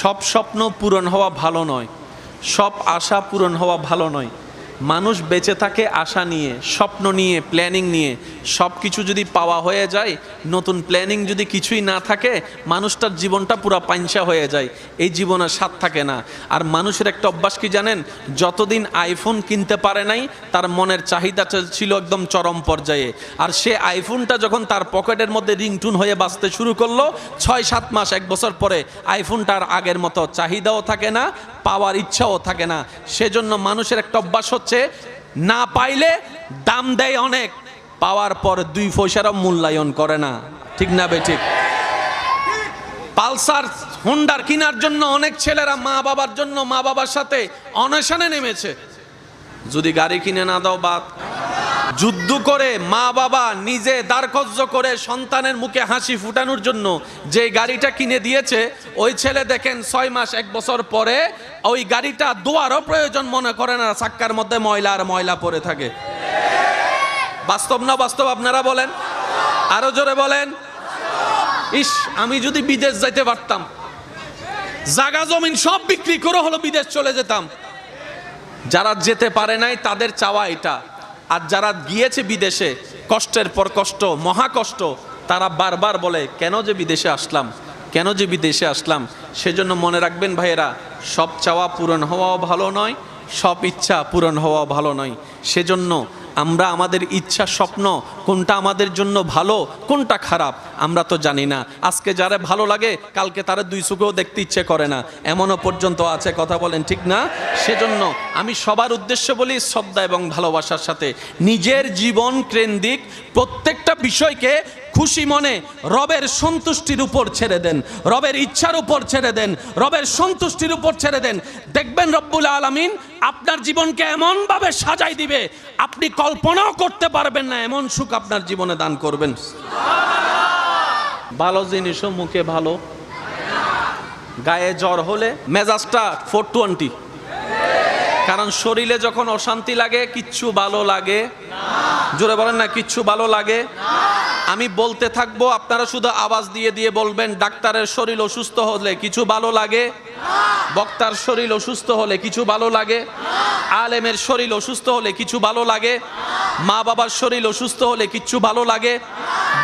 সব স্বপ্ন পূরণ হওয়া ভালো নয় সব আশা পূরণ হওয়া ভালো নয়। মানুষ বেঁচে থাকে আশা নিয়ে, স্বপ্ন নিয়ে প্ল্যানিং নিয়ে। সব কিছু যদি পাওয়া হয়ে যায়, নতুন প্ল্যানিং যদি কিছুই না থাকে, মানুষটার জীবনটা পুরা পাইনসা হয়ে যায়। এই জীবনের স্বাদ থাকে না। আর মানুষের একটা অভ্যাস কি জানেন? যতদিন আইফোন কিনতে পারে নাই, তার মনের চাহিদা ছিল একদম চরম পর্যায়ে। আর সে আইফোনটা যখন তার পকেটের মধ্যে রিংটুন হয়ে বাঁচতে শুরু করল, ছয় সাত মাস, এক বছর পরে আইফোনটার আগের মতো চাহিদাও থাকে না, পাওয়ার ইচ্ছাও থাকে না। সেজন্য মানুষের একটা অভ্যাস হচ্ছে না পাইলে দাম দেয় অনেক, পাওয়ার পর দুই পয়সারও মূল্যায়ন করে না। ঠিক না বেঠিক পালসার হোন্ডার কেনার জন্য অনেক ছেলেরা মা বাবার জন্য মা বাবার সাথে অনশনে নেমেছে। যদি গাড়ি কিনে না দাও বাদ যুদ্ধ করে মা বাবা নিজে দারকজ্জ করে সন্তানের মুখে হাসি ফুটানোর জন্য যে গাড়িটা কিনে দিয়েছে, ওই ছেলে দেখেন ছয় মাস, এক বছর পরে ওই গাড়িটা দোয়ারও প্রয়োজন মনে করে না, চাক্কার মধ্যে ময়লা আর ময়লা পড়ে থাকে। বাস্তব না বাস্তব আপনারা বলেন? আরও জোরে বলেন? ইস, আমি যদি বিদেশ যাইতে পারতাম, জাগা জমিন সব বিক্রি করে হলো বিদেশ চলে যেতাম। যারা যেতে পারে নাই, তাদের চাওয়া এটা। আর যারা গিয়েছে বিদেশে, কষ্টের পর কষ্ট, মহা কষ্ট, তারা বারবার বলে, কেন যে বিদেশে আসলাম? কেন যে বিদেশে আসলাম? সেজন্য মনে রাখবেন ভাইয়েরা, সব চাওয়া পূরণ হওয়াও ভালো নয়, সব ইচ্ছা পূরণ হওয়া ভালো নয়। সেজন্য আমরা আমাদের ইচ্ছা স্বপ্ন, কোনটা আমাদের জন্য ভালো, কোনটা খারাপ, আমরা তো জানি না। আজকে যারা ভালো লাগে, কালকে তারা দুই চোখেও দেখতে ইচ্ছে করে না। এমনও পর্যন্ত আছে কথা বলেন, ঠিক না? সেজন্য আমি সবার উদ্দেশ্য বলি, শ্রদ্ধা এবং ভালোবাসার সাথে নিজের জীবন কেন্দ্রিক প্রত্যেকটা বিষয়কে খুশি মনে রবের সন্তুষ্টির উপর ছেড়ে দেন, রবের ইচ্ছার উপর ছেড়ে দেন, রবের সন্তুষ্টির উপর ছেড়ে দেন। দেখবেন রব্বুল আলামিন আপনার জীবনকে এমনভাবে সাজাই দিবে, আপনি কল্পনাও করতে পারবেন না এমন সুখ আপনার জীবনে দান করবেন। ভালো জিনিসও মুখে ভালো। গায়ে জ্বর হলে মেজাজটা ফোর টোয়েন্টি। কারণ শরীরে যখন অশান্তি লাগে কিচ্ছু ভালো লাগে জোরে বলেন না কিচ্ছু ভালো লাগে আমি বলতে থাকব আপনারা শুধু আওয়াজ দিয়ে দিয়ে বলবেন ডাক্তারের শরীর অসুস্থ হলে কিছু ভালো লাগে বক্তার শরীর অসুস্থ হলে কিছু ভালো লাগে আলেমের শরীর অসুস্থ হলে কিছু ভালো লাগে মা বাবার শরীর অসুস্থ হলে কিচ্ছু ভালো লাগে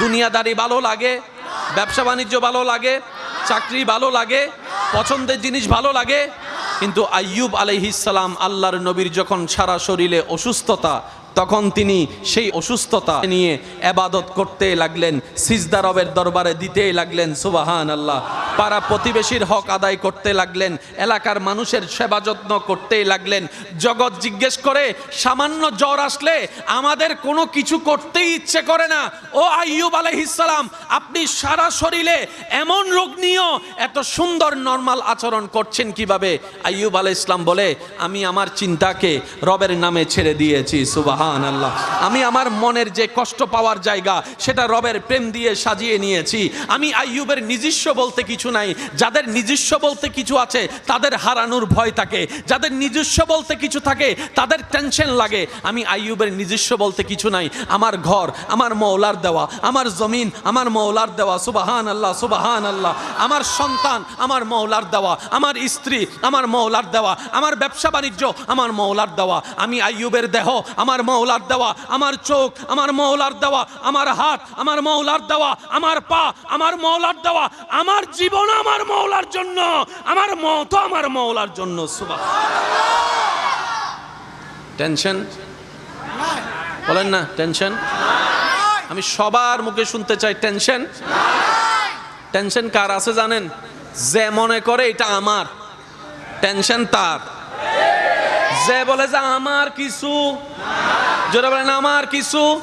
দুনিয়াদারি ভালো লাগে ব্যবসা বাণিজ্য ভালো লাগে চাকরি ভালো লাগে পছন্দের জিনিস ভালো লাগে কিন্তু আইয়ুব আলহিসাল্লাম আল্লাহর নবীর যখন সারা শরীরে অসুস্থতা তখন তিনি সেই অসুস্থতা নিয়ে এবাদত করতে লাগলেন, সিজদা রবের দরবারে দিতে লাগলেন সুবাহান আল্লাহ পাড়া প্রতিবেশীর হক আদায় করতে লাগলেন, এলাকার মানুষের সেবা যত্ন করতেই লাগলেন। জগৎ জিজ্ঞেস করে, সামান্য জ্বর আসলে আমাদের কোনো কিছু করতেই ইচ্ছে করে না। ও আইয়ুব আলাইহিসালাম আপনি সারা শরীরে এমন রোগ নিয়েও এত সুন্দর, নর্মাল আচরণ করছেন কীভাবে? আইয়ুব আলাই ইসলাম বলে, আমি আমার চিন্তাকে রবের নামে ছেড়ে দিয়েছি সুবাহান আল্লাহ আমি আমার মনের যে কষ্ট পাওয়ার জায়গা, সেটা রবের প্রেম দিয়ে সাজিয়ে নিয়েছি। আমি আইয়ুবের নিজস্ব বলতে কিছু নাই। যাদের নিজস্ব বলতে কিছু আছে, তাদের হারানোর ভয় থাকে। যাদের নিজস্ব বলতে কিছু থাকে, তাদের টেনশন লাগে। আমি আইয়ুবের নিজস্ব বলতে কিছু নাই। আমার ঘর, আমার মৌলার দেওয়া, আমার জমিন, আমার মৌলার দেওয়া সুবাহান আল্লাহ সুবাহান আল্লাহ আমার সন্তান, আমার মৌলার দেওয়া, আমার স্ত্রী, আমার মৌলার দেওয়া, আমার ব্যবসা বাণিজ্য, আমার মৌলার দেওয়া। আমি আইয়ুবের দেহ, আমার মৌলার দেওয়া, আমার চোখ, আমার মৌলার দেওয়া, আমার হাত, আমার মৌলার দেওয়া, আমার পা, আমার মৌলার দেওয়া, আমার জীবন আমার মৌলার জন্য, আমার মত আমার মৌলার জন্য সুবাহ টেনশন? বলেন না, টেনশন? আমি সবার মুখে শুনতে চাই, টেনশন? টেনশন কার আছে জানেন? যে মনে করে এটা আমার, টেনশন তার। যে বলে যে আমার কিছু জোরে বলেন, আমার কিছু?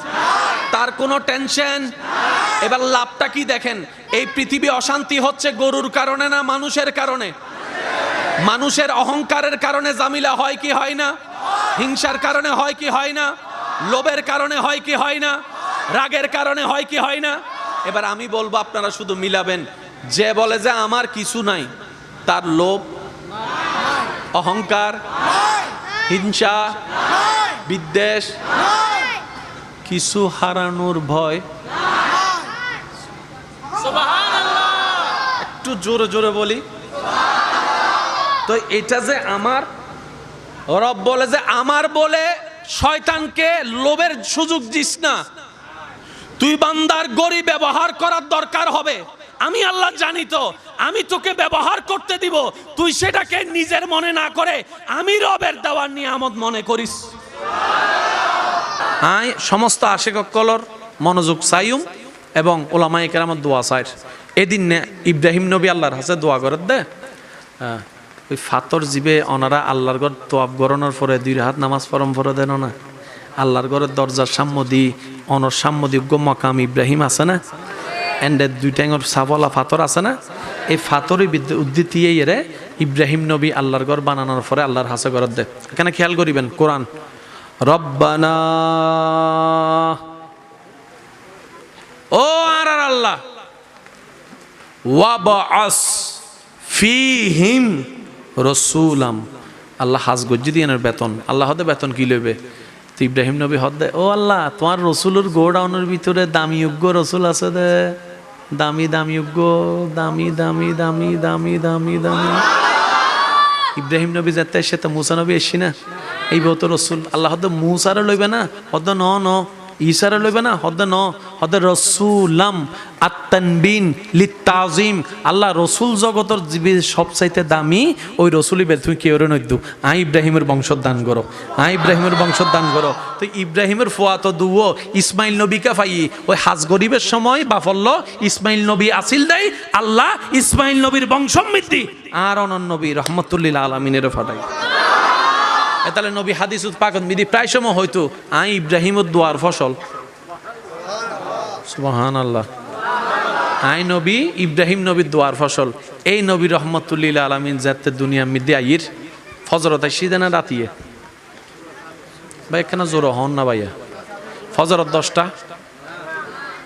তার কোনো টেনশন? এবার লাভটা কি দেখেন? এই পৃথিবী অশান্তি হচ্ছে গরুর কারণে না মানুষের কারণে? মানুষের অহংকারের কারণে জামিলা হয় কি হয় না? হিংসার কারণে হয় কি হয় না? লোভের কারণে হয় কি হয় না? রাগের কারণে হয় কি হয় না? এবার আমি বলব, আপনারা শুধু মিলাবেন। যে বলে যে আমার কিছু নাই তার লোভ, অহংকার, হিংসা বিদ্বেষ? কিছু হারানোর ভয়? একটু জোরে জোরে বলি। তো এটা যে আমার, রব বলে যে আমার বলে শয়তানকে লোভের সুযোগ দিস না। তুই বান্দার গড়ি ব্যবহার করার দরকার হবে। আমি আল্লাহ জানি তো, আমি তোকে ব্যবহার করতে দিব। তুই সেটাকে নিজের মনে না করে আমি রবের দেওয়ার নিয়ামত মনে করিস। আই, সমস্ত আশেক কলর মনোযোগ সাইম এবং ওলামাই কেরামত দোয়া সাইর এদিন ইব্রাহিম নবী আল্লাহর হাসে দোয়া করে দে। ওই ফাতর জীবে অনারা আল্লাহর ঘর তোয়াব গরণের পরে দুই হাত নামাজ পরম পরে দেন না। আল্লাহর ঘরের দরজার সাম্যদি অনর সাম্যদিজ্ঞ মকাম ইব্রাহিম আছে না? এন্ডে দুই ট্যাঙর সাবলা ফাতর আছে না? এই ফাতরই উদ্ধৃতি এরে ইব্রাহিম নবী আল্লাহর ঘর বানানোর পরে আল্লাহর হাসে ঘর দে। এখানে খেয়াল করিবেন, কোরআন আল্লাহ। ওয়াবাস ফিহিম গজ্জি দিয়ে বেতন। আল্লাহ হদে বেতন কি লইবে? তো ইব্রাহিম নবী হদে, ও আল্লাহ, তোমার রসুলের গোডাউনের ভিতরে দামি যোগ্য রসুল আছে দে। দামি দামি যোগ্য দামি দামি দামি দামি দামি দামি। ইব্রাহিম নবী যেতে, সে তো মুসা নবী এসছি না? এই বহুত রসুল, আল্লাহ হদ মুসারে লইবে না, হদ ন ন ইসারে লইবে না, হদ ন, হদ রসুলাম আত্তানবিন লিতাজিম আল্লাহ রসুল জগতর সবচাইতে দামি, ওই রসুলই বেল তুমি কেউ নইদু আই ইব্রাহিমের বংশোদ্ধান করো, আই ইব্রাহিমের বংশোদ্ধান করো। তো ইব্রাহিমের ফোয়া তো দুও ইসমাইল নবীকে পাই ওই হাজ গরিবের সময় বাফল্য, ইসমাইল নবী আসিল দেয় আল্লাহ ইসমাইল নবীর বংশমৃদ্ধি আর অনন্য নবী রহমতুল্লিল আলমিনের ফাটাই। তাহলে নবী হাদিস উৎপাকন বিধি প্রায় সময় হয়তো, আই ইব্রাহিমুর দোয়ার ফসল। সুবহান আল্লাহ আই নবী, ইব্রাহিম নবীর দোয়ার ফসল। এই নবী রহমতুল্লিল আলমিন যাতে দুনিয়া মিদ্দি আইর, ফজরত আইসি না রাতিয়ে। ভাই, এখানে জোর হন না ভাইয়া। ফজরত দশটা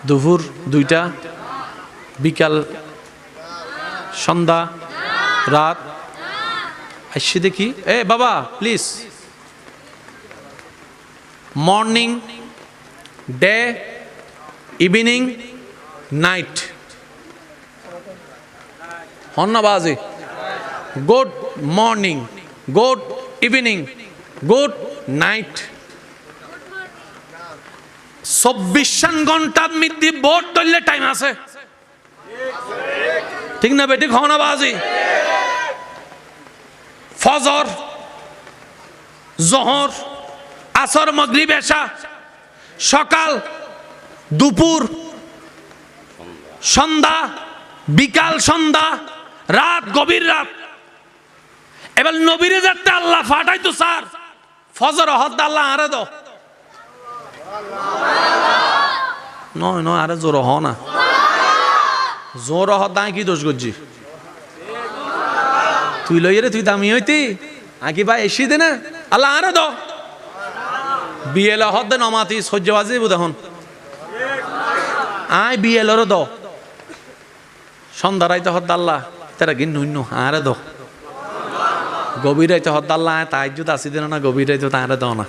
দুপুর দুইটা, বিকাল সন্ধ্যা, রাত আসছি দেখি, এ বাবা please morning day evening night হন না বাজে good morning good evening good night চব্বিশ ঘণ্টার মধ্যে বোর্ড ধরলে টাইম আছে। ঠিক না বেটি খাওয়া বাজি ফজর, জহর, আসর, মগরিব, এশা, সকাল, দুপুর, সন্ধ্যা, বিকাল, সন্ধ্যা, রাত, গভীর রাত। এবার নবীরে যাতে আল্লাহ ফাটাই তো স্যার। ফজর হদ আল্লাহ আরে দো নয় নয়, আরে জোর হ না। জোর হদ দায় কি দোষ করছি? তুই লই রে, তুই দামি হইতি? আকি ভাই এসি দে না। আল্লাহ আরে দ বিএল হদ নমাতি সহ্য বাজি দেখুন। আয় বিএল র দ সন্ধ্যা রাইতে হদ আল্লাহ, তেরা গিন নুন্য আরে দ গভীর রাইতে হদ আল্লাহ তাই যদি আসি দিন না গভীর রাইতে তাহারে দাও না।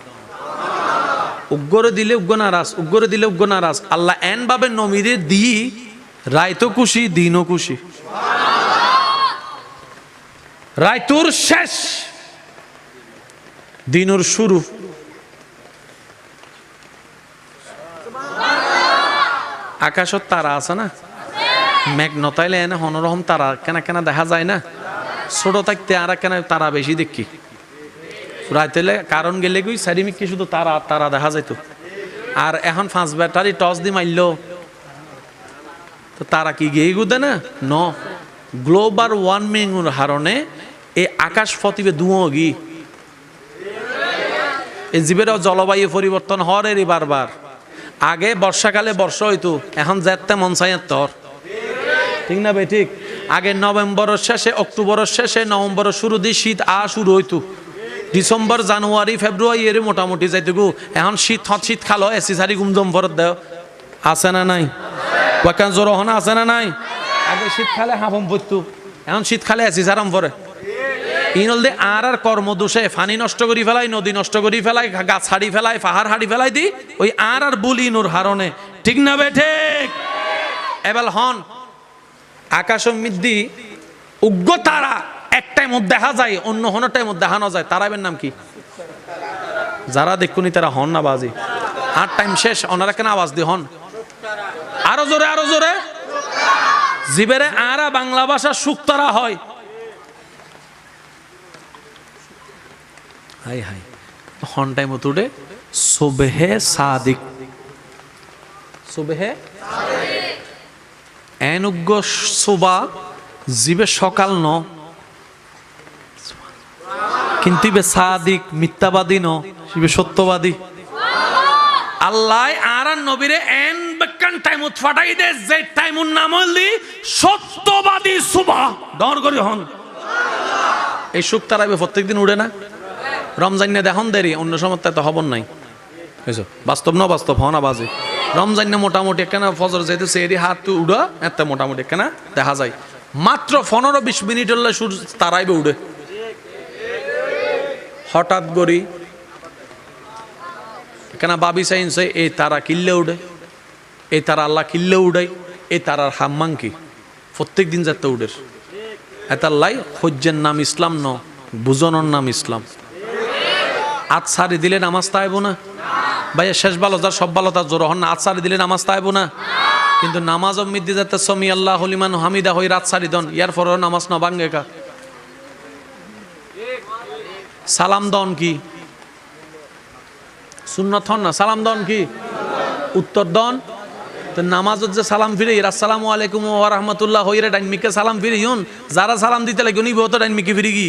উগ্গরে দিলে উগ্র নারাজ, উগ্গরে দিলে উগ্র নারাজ। আল্লাহ এন ভাবে নমিরে দি রাইতো খুশি, দিনও খুশি। রায়তুর শেষ। দিনুর শুরু। আকাশত তারা আছে না? মেঘ নতাইলে এনে হনরহম তারা, কেনা কেনা দেখা যায় না? ছোট থাকতে আর কেন তারা বেশি দেখি। রাইতেলে কারণ গেলে গুই সাইডিমিকি শুধু তারা তারা দেখা যাইতো। আর এখন পাঁচ ব্যাটারি টস দি মারল তো তারা কি গিয়ে গুদে না? ন। গ্লোবাল ওয়ার্মিংয়ের হারণে এই আকাশ ফতিবে দুও এই জীবের জলবায়ু পরিবর্তন হরেরই বারবার। আগে বর্ষাকালে বর্ষা হইতো, এখন যেতে মন চাই তোর। ঠিক না ভাই ঠিক? আগে নভেম্বরের শেষে অক্টোবরের শেষে নভেম্বরের শুরু দিয়ে শীত আ শুরু হইতো। ডিসেম্বর, জানুয়ারি, ফেব্রুয়ারি এর মোটামুটি যাইতে গো। এখন শীত হত শীত খালো এসি সারি গুমজম ভরত দেও। আছে না নাই? ওয়াকান জোর হনা আছে না নাই? আগে শীতকালে হাফম পড়তো এখন শীতকালে এসি সারাম ভরে। ইনল দে আর আর কর্মদোষে ফানি নষ্ট করি ফেলাই, নদী নষ্ট করি ফেলাই গাছ হাড়ি ফেলাই, পাহাড় হাড়ি ফেলাই দি, ওই আর আর বুলি নোর হারণে। ঠিক না বে, ঠিক? এবার হন আকাশ মিদ্দি, উগ্র তারা এক টাইম টাইমত দেখা যায়, অন্য হন টাইমত দেখানো যায়। তারাবের নাম কি? যারা দেখুনি তারা হন না বাজি। আর টাইম শেষ ওনারা কেন আওয়াজ দিয়ে হন? আরও জোরে আরও জোরে। জিবেরে আরা বাংলা ভাষা সুক্তারা হয়। হাই হাই হন টাইম উঠে, সুবেহে সাদিক। সুবেহে? এনুগ্য সুবা, জিবে সকাল ন। কিন্তু সাদিক, মিথ্যাবাদী ন, ইবে সত্যবাদী। আল্লাহ আর নবীরে এন বেকান টাইমত ফাটাই দে, যে টাইমুর নাম হলি সত্যবাদী সুবা। দর করি হন। এই সুখ তারাইবে প্রত্যেকদিন উড়ে না? রমজান না দেখুন দেরি, অন্য সময় তো হবন নাই। বুঝছ? বাস্তব না বাস্তব হনা বাজে। রমজান না মোটামুটি কেন ফজর যেহেতু সেরি হাত উড়া, এত মোটামুটি কেন দেখা যায়। মাত্র পনেরো বিশ মিনিট হলে সূর্য তারাইবে উড়ে। হঠাৎ করি কেন বাবি সাইন্স এই তারা কিল্লে উড়ে, এই তারা আল্লাহ কিল্লে উড়াই, এই তারার হাম্মাং কি? প্রত্যেক দিন যাতে উড়ের। এতাল্লাই হজ্জের নাম ইসলাম ন বুজনের নাম ইসলাম। আজ সারি দিলে নামাজ তাইব না? ভাইয়া, শেষ ভালো যার, সব ভালো তার জোর। হন না আজ দিলে নামাজ তাইব না? কিন্তু নামাজ অমিদি যাতে সমি আল্লাহ হলিমান হামিদা হই রাত সারি দন, ইয়ার পরেও নামাজ না ভাঙ্গে কা। সালাম দন কি? সুন্নত হন না? সালাম দন কি? উত্তর দন। তো নামাজত যে সালাম ফিরে আসসালামু আলাইকুম ওয়া রাহমাতুল্লাহ হইরে ডাইনমিকে সালাম ফিরে ইউন যারা সালাম দিতে লাগে উনি বহুত ডাইনমিকে ফিরে কি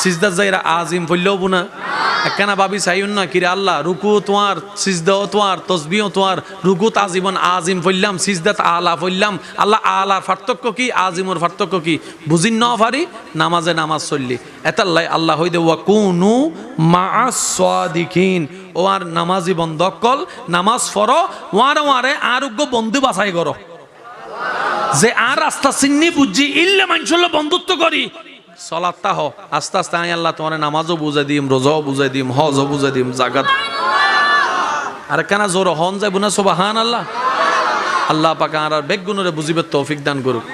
সিজদা যাইরা আজিম ফল্লেও বুনা। একখানা ভাবি চাইন না, কিরে আল্লাহ, রুকু তোমার, সিজদাও তোমার তসবিও তোমার রুকুত আজীবন আজিম ফল্লাম সিজদাত আলা ফল্লাম আল্লাহ আলার পার্থক্য কি, আজিমর পার্থক্য কি? বুঝিন ন পারি নামাজে নামাজ চললি। এতাল্লাই আল্লাহ হইদে ওয়া কুনু মা সাদিকিন। ও আর নামাজি বন্ধ কল, নামাজ ফর ওয়ারে ওয়ারে আরোগ্য বন্ধু বাছাই করো। যে আর রাস্তা চিন্নি বুঝছি ইল্লে মানুষের বন্ধুত্ব করি। সলাত্তা হ আস্তে আস্তে আমি আল্লাহ তোমার নামাজও বুঝাই দিম, রোজাও বুঝাই দিম, হজও বুঝাই দিম জাগাত আর কেনা জোর হন যাইব না সোবাহান আল্লাহ আল্লাহ পাকা আর বেগুনরে বুঝিবে তৌফিক দান করুক।